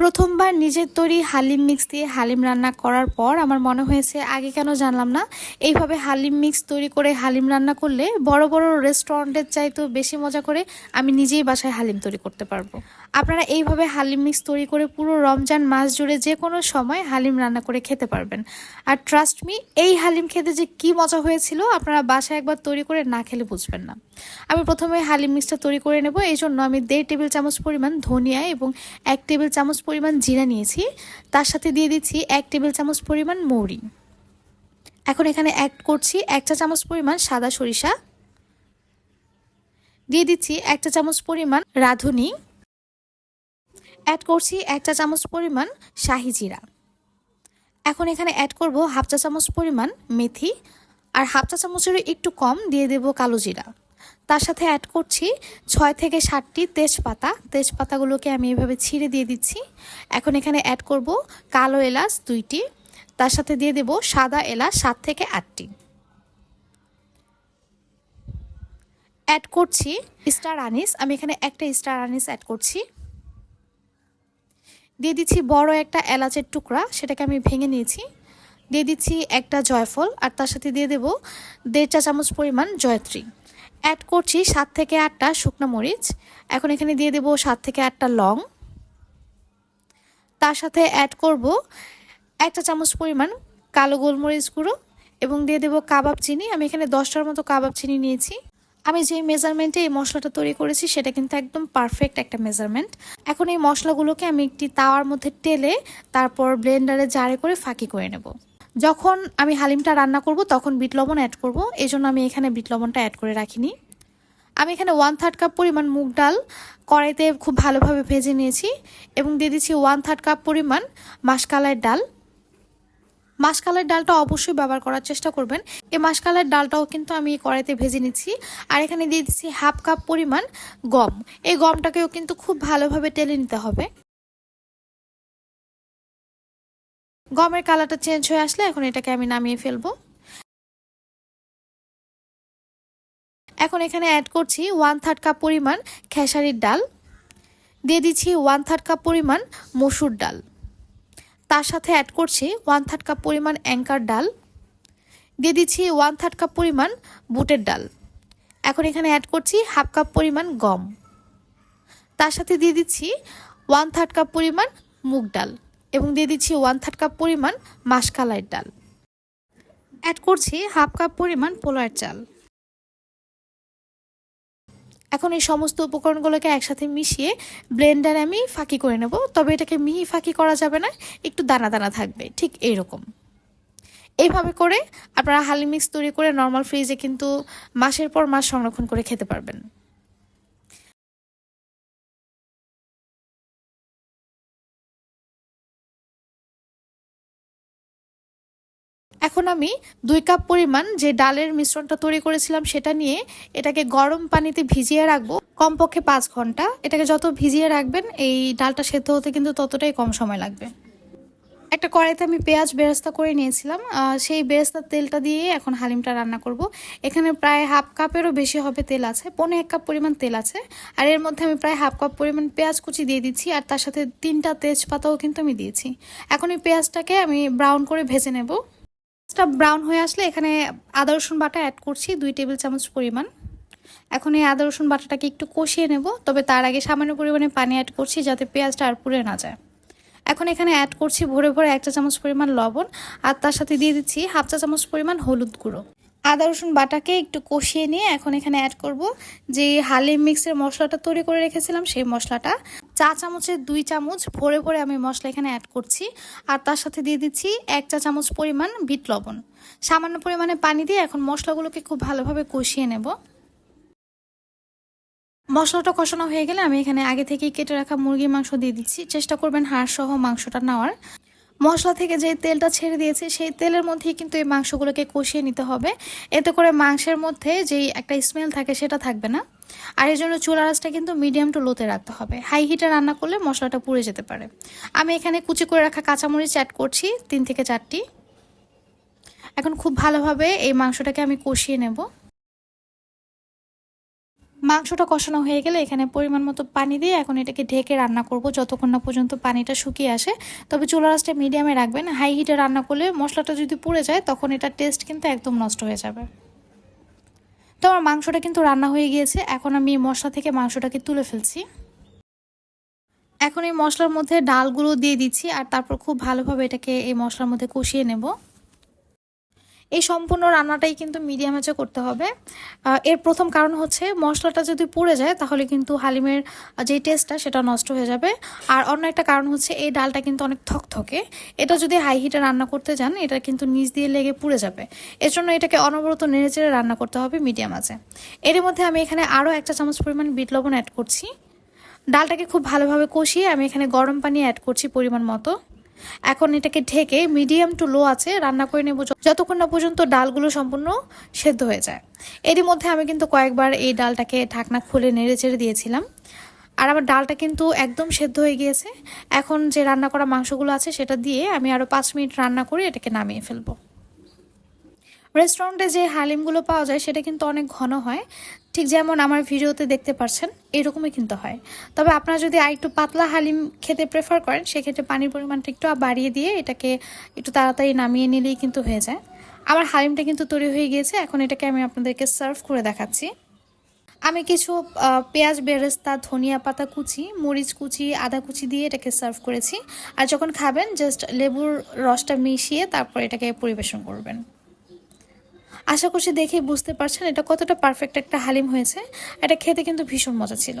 প্রথমবার নিজের তৈরি হালিম মিক্স দিয়ে হালিম রান্না করার পর আমার মনে হয়েছে, আগে কেন জানলাম না? এইভাবে হালিম মিক্স তৈরি করে হালিম রান্না করলে বড় বড় রেস্টুরেন্টের চাইতেও বেশি মজা করে আমি নিজেই বাসায় হালিম তৈরি করতে পারব। আপনারা এইভাবে হালিম মিক্স তৈরি করে পুরো রমজান মাস জুড়ে যে কোনো সময় হালিম রান্না করে খেতে পারবেন। আর ট্রাস্ট মি এই হালিম খেতে যে কি মজা হয়েছিল আপনারা বাসায় একবার তৈরি করে না খেলে বুঝবেন না। আমি প্রথমে হালিম মিক্সটা তৈরি করে নেব। এই জন্য আমি দেড় টেবিল চামচ পরিমাণ ধনিয়া এবং এক টেবিল চামচ পরিমাণ জিরা নিয়েছি। তার সাথে দিয়ে দিচ্ছি এক টেবিল চামচ পরিমাণ মৌরি। এখন এখানে অ্যাড করছি এক চা চামচ পরিমাণ সাদা সরিষা। দিয়ে দিচ্ছি এক চা চামচ পরিমাণ রাঁধুনি। অ্যাড করছি এক চা চামচ পরিমাণ শাহি জিরা। এখন এখানে অ্যাড করব হাফ চা চামচ পরিমাণ মেথি। আর হাফ চা চামচেরও একটু কম দিয়ে দেব কালো জিরা। তার সাথে অ্যাড করছি ছয় থেকে সাতটি তেজপাতা। তেজপাতাগুলোকে আমি এভাবে ছিঁড়ে দিয়ে দিচ্ছি। এখন এখানে অ্যাড করব কালো এলাচ দুইটি। তার সাথে দিয়ে দেব সাদা এলাচ সাত থেকে আটটি। অ্যাড করছি স্টার আনিস আমি এখানে একটা স্টার আনিস অ্যাড করছি। দিয়ে দিচ্ছি বড় একটা এলাচের টুকরা, সেটাকে আমি ভেঙে নিয়েছি। দিয়ে দিচ্ছি একটা জয়ফল, আর তার সাথে দিয়ে দেব দেড় চা চামচ পরিমাণ জয়ত্রী। অ্যাড করছি সাত থেকে আটটা শুকনো মরিচ। এখন এখানে দিয়ে দেব সাত থেকে আটটা লং। তার সাথে অ্যাড করব একটা চামচ পরিমাণ কালো গোলমরিচ গুঁড়ো এবং দিয়ে দেব কাবাব চিনি। আমি এখানে দশটার মতো কাবাব চিনি নিয়েছি। আমি যে মেজারমেন্টে এই মশলাটা তৈরি করেছি, সেটা কিন্তু একদম পারফেক্ট একটা মেজারমেন্ট এখন এই মশলাগুলোকে আমি একটি তাওয়ার মধ্যে টেলে তারপর ব্লেন্ডারে জারে করে ফাঁকি করে নেব। যখন আমি হালিমটা রান্না করব, তখন বিট লবণ অ্যাড করব। এই জন্য আমি এখানে বিট লবণটা অ্যাড করে রাখিনি। আমি এখানে ওয়ান থার্ড কাপ পরিমাণ মুগ ডাল কড়াইতে খুব ভালোভাবে ভেজে নিয়েছি এবং দিয়ে দিচ্ছি ওয়ান থার্ড কাপ পরিমাণ মাসকালের ডাল। মাসকালের ডালটা অবশ্যই ব্যবহার করার চেষ্টা করবেন। এই মাসকালের ডালটাও কিন্তু আমি কড়াইতে ভেজে নিচ্ছি। আর এখানে দিয়ে দিচ্ছি হাফ কাপ পরিমাণ গম। এই গমটাকেও কিন্তু খুব ভালোভাবে টেলে নিতে হবে। গমের কালারটা চেঞ্জ হয়ে আসলে এখন এটাকে আমি নামিয়ে ফেলব। এখন এখানে অ্যাড করছি ওয়ান থার্ড কাপ পরিমাণ খেসারির ডাল। দিয়ে দিচ্ছি ওয়ান থার্ড কাপ পরিমাণ মসুর ডাল। তার সাথে অ্যাড করছি ওয়ান থার্ড কাপ পরিমাণ অ্যাঙ্কার ডাল। দিয়ে দিচ্ছি ওয়ান থার্ড কাপ পরিমাণ বুটের ডাল। এখন এখানে অ্যাড করছি হাফ কাপ পরিমাণ গম। তার সাথে দিয়ে দিচ্ছি ওয়ান থার্ড কাপ পরিমাণ মুগ ডাল। এবং দিয়ে দিচ্ছি ওয়ান থার্ড কাপ পরিমাণ মাসকালাইয়ের ডাল। অ্যাড করছি হাফ কাপ পরিমাণ পোলার চাল। এখন এই সমস্ত উপকরণগুলোকে একসাথে মিশিয়ে ব্লেন্ডারে আমি ফাঁকি করে নেব, তবে এটাকে মিহি ফাঁকি করা যাবে না, একটু দানা দানা থাকবে, ঠিক এইরকম। এইভাবে করে আপনারা হালি মিক্স তৈরি করে নর্মাল ফ্রিজে কিন্তু মাসের পর মাস সংরক্ষণ করে খেতে পারবেন। এখন আমি দুই কাপ পরিমাণ যে ডালের মিশ্রণটা তৈরি করেছিলাম সেটা নিয়ে এটাকে গরম পানিতে ভিজিয়ে রাখব। কমপক্ষে পাঁচ ঘণ্টা। এটাকে যত ভিজিয়ে রাখবেন, এই ডালটা সেদ্ধ হতে কিন্তু ততটাই কম সময় লাগবে। একটা কড়াইতে আমি পেঁয়াজ বেরেস্তা করে নিয়েছিলাম। সেই বেরেস্তার তেলটা দিয়ে এখন হালিমটা রান্না করব। এখানে প্রায় হাফ কাপেরও বেশি হবে তেল আছে, পনে এক কাপ পরিমাণ তেল আছে। আর এর মধ্যে আমি প্রায় হাফ কাপ পরিমাণ পেঁয়াজ কুচি দিয়ে দিচ্ছি, আর তার সাথে তিনটা তেজপাতাও কিন্তু আমি দিয়েছি। এখন এই পেঁয়াজটাকে আমি ব্রাউন করে ভেজে নেব। পেঁয়াজটা ব্রাউন হয়ে আসলে এখানে আদা, রসুন বাটা অ্যাড করছি, দুই টেবিল চামচ পরিমাণ। এখন এই আদা, রসুন বাটাটাকে একটু কষিয়ে নেব, তবে তার আগে সামান্য পরিমাণে পানি অ্যাড করছি যাতে পেঁয়াজটা আর পুড়ে না যায়। এখন এখানে অ্যাড করছি ভরে ভরে এক চা চামচ পরিমাণ লবণ, আর তার সাথে দিয়ে দিচ্ছি হাফ চা চামচ পরিমাণ হলুদ গুঁড়ো। আদা, রসুন বাটাকে একটু কষিয়ে নিয়ে এখন এখানে অ্যাড করব। যে হালিম মিক্সের মশলাটা তৈরি করে রেখেছিলাম, সেই মশলাটা। চা চামচের দুই চামচ ভরে ভরে আমি মশলা এখানে অ্যাড করছি। আর তার সাথে দিয়ে দিচ্ছি এক চা চামচ পরিমাণ বিট লবণ। সামান্য পরিমাণে পানি দিয়ে এখন মশলাগুলোকে খুব ভালোভাবে কষিয়ে নেব। মশলাটা কষানো হয়ে গেলে আমি এখানে আগে থেকেই কেটে রাখা মুরগির মাংস দিয়ে দিচ্ছি। চেষ্টা করবেন হাড় সহ মাংসটা নেওয়ার। মশলা থেকে যে তেলটা ছেড়ে দিয়েছে, সেই তেলের মধ্যেই কিন্তু এই মাংসগুলোকে কষিয়ে নিতে হবে। এতে করে মাংসের মধ্যে যেই একটা স্মেল থাকে সেটা থাকবে না। আর এই জন্য চুলা রাসটা কিন্তু মিডিয়াম টু লোতে রাখতে হবে। হাই হিটে রান্না করলে মশলাটা পুড়ে যেতে পারে। আমি এখানে কুচি করে রাখা কাঁচামরিচ অ্যাড করছি, তিন থেকে চারটি। এখন খুব ভালোভাবে এই মাংসটাকে আমি কষিয়ে নেব। মাংসটা কষানো হয়ে গেলে এখানে পরিমাণ মতো পানি দিয়ে এখন এটাকে ঢেকে রান্না করব যতক্ষণ না পর্যন্ত পানিটা শুকিয়ে আসে। তবে চুলা রাসটা মিডিয়ামে রাখবেন। হাই হিটে রান্না করলে মশলাটা যদি পুড়ে যায়, তখন এটার টেস্ট কিন্তু একদম নষ্ট হয়ে যাবে। তো আমার মাংসটা কিন্তু রান্না হয়ে গিয়েছে। এখন আমি মশলা থেকে মাংসটাকে তুলে ফেলছি। এখন এই মশলার মধ্যে ডালগুলো দিয়ে দিচ্ছি আর তারপর খুব ভালোভাবে এটাকে এই মশলার মধ্যে কষিয়ে নেব। এই সম্পূর্ণ রান্নাটাই কিন্তু মিডিয়াম আঁচে করতে হবে। এর প্রথম কারণ হচ্ছে মশলাটা যদি পুড়ে যায় তাহলে কিন্তু হালিমের যে টেস্টটা সেটা নষ্ট হয়ে যাবে। আর অন্য একটা কারণ হচ্ছে এই ডালটা কিন্তু অনেক থকথকে। এটা যদি হাই হিটে রান্না করতে যান, এটা কিন্তু নিচ দিয়ে লেগে পুড়ে যাবে। এর জন্য এটাকে অনবরত নেড়েচেড়ে রান্না করতে হবে মিডিয়াম আঁচে এর মধ্যে আমি এখানে আরও একটা চামচ পরিমাণ বিট লবণ অ্যাড করছি। ডালটাকে খুব ভালোভাবে কষিয়ে আমি এখানে গরম পানি অ্যাড করছি পরিমাণ মতো। এখন এটাকে ঢেকে মিডিয়াম টু লো আছে, রান্না করে নেব যতক্ষণ না পর্যন্ত ডালগুলো সম্পূর্ণ সেদ্ধ হয়ে যায়। এরই মধ্যে আমি কিন্তু কয়েকবার এই ডালটাকে ঢাকনা খুলে নেড়ে চেড়ে দিয়েছিলাম। আর আমার ডালটা কিন্তু একদম সেদ্ধ হয়ে গিয়েছে। এখন যে রান্না করা মাংসগুলো আছে সেটা দিয়ে আমি আরও পাঁচ মিনিট রান্না করে এটাকে নামিয়ে ফেলব। রেস্টুরেন্টে যে হালিমগুলো পাওয়া যায় সেটা কিন্তু অনেক ঘন হয়। ঠিক যেমন আমার ভিডিওতে দেখতে পাচ্ছেন এরকমই কিন্তু হয়। তবে আপনারা যদি আর একটু পাতলা হালিম খেতে প্রেফার করেন, সেক্ষেত্রে পানির পরিমাণটা একটু বাড়িয়ে দিয়ে এটাকে একটু তাড়াতাড়ি নামিয়ে নিলেই কিন্তু হয়ে যায়। আমার হালিমটা কিন্তু তৈরি হয়ে গিয়েছে, এখন এটাকে আমি আপনাদেরকে সার্ভ করে দেখাচ্ছি। আমি কিছু পেঁয়াজ, বেরেস্তা, ধনিয়া পাতা কুচি, মরিচ কুচি, আদা কুচি দিয়ে এটাকে সার্ভ করেছি। আর যখন খাবেন জাস্ট লেবুর রসটা মিশিয়ে তারপর এটাকে পরিবেশন করবেন। আশা করছি দেখে বুঝতে পারছেন এটা কতটা পারফেক্ট একটা হালিম হয়েছে। এটা খেতে কিন্তু ভীষণ মজা ছিল।